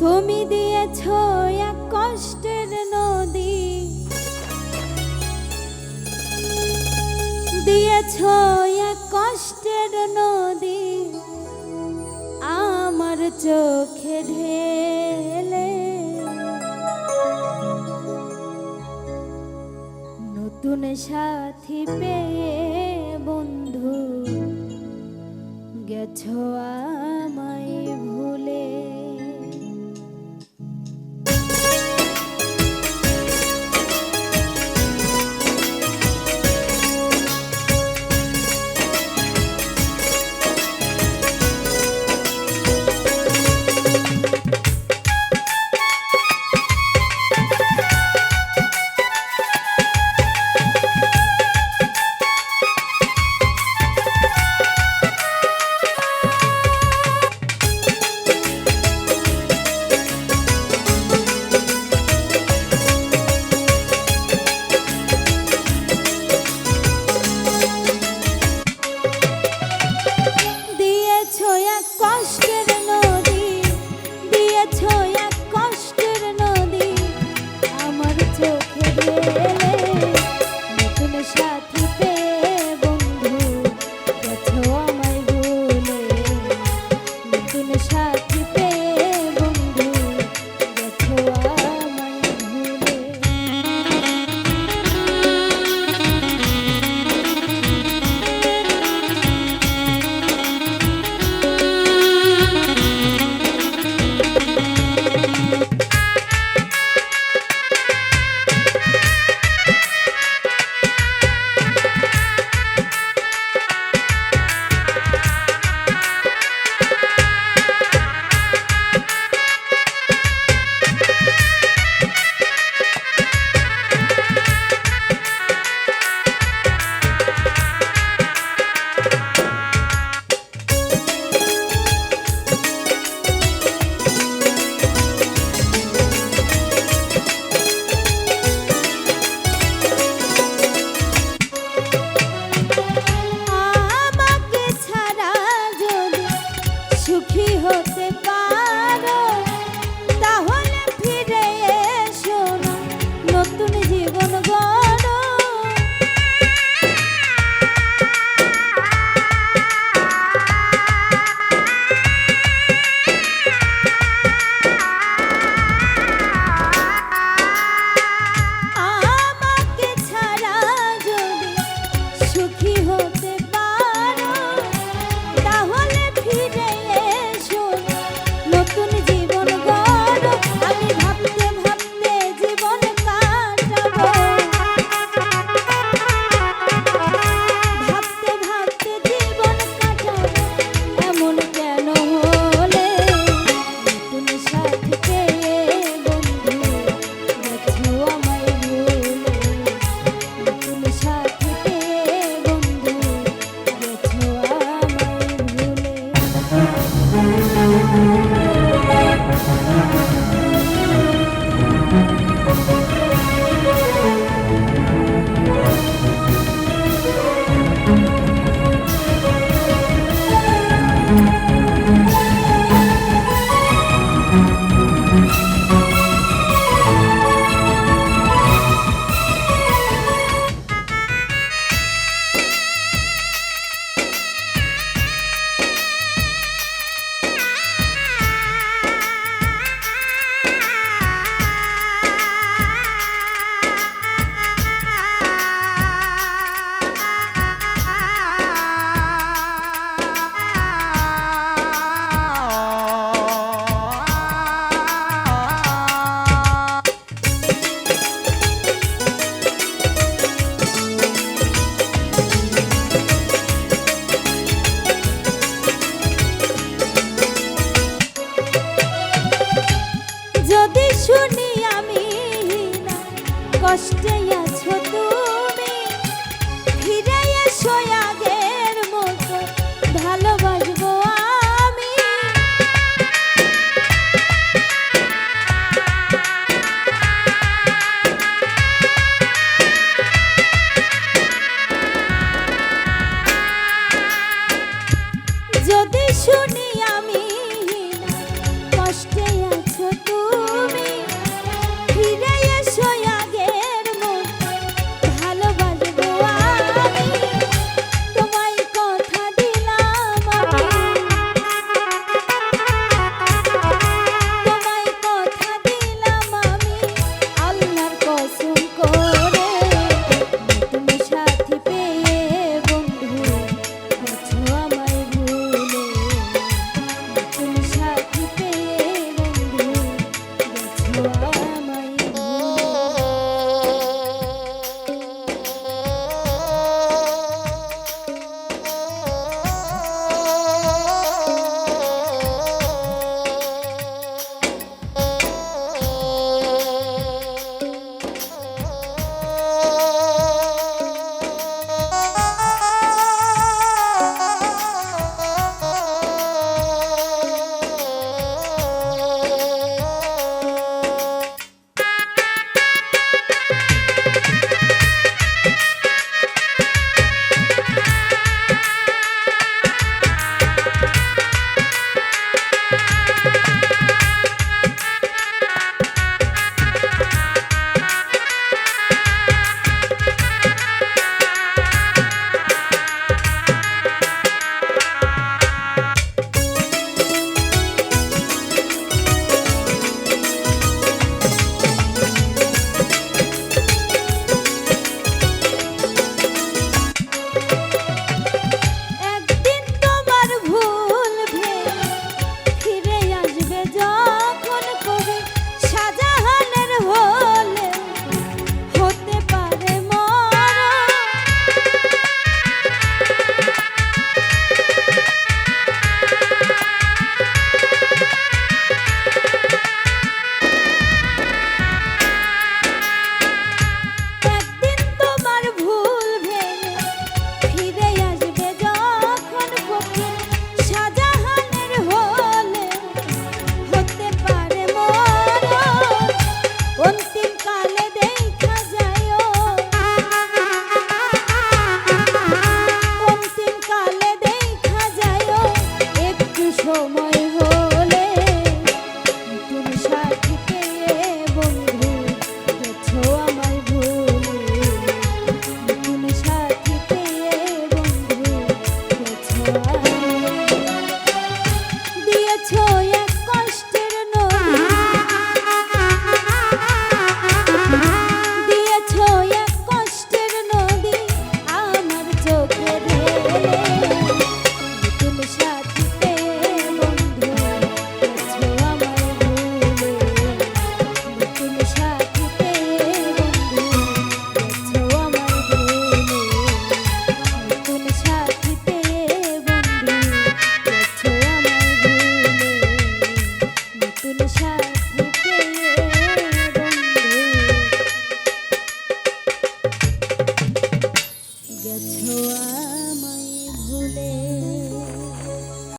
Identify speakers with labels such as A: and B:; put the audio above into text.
A: তুমি দিয়েছ এক কষ্টের নদী। দিয়েছ এক কষ্টের নদী। আমার চোখে ঢেলে। নতুন সাথী পেয়ে বন্ধু, গেছ আমার To keep. stay Oh,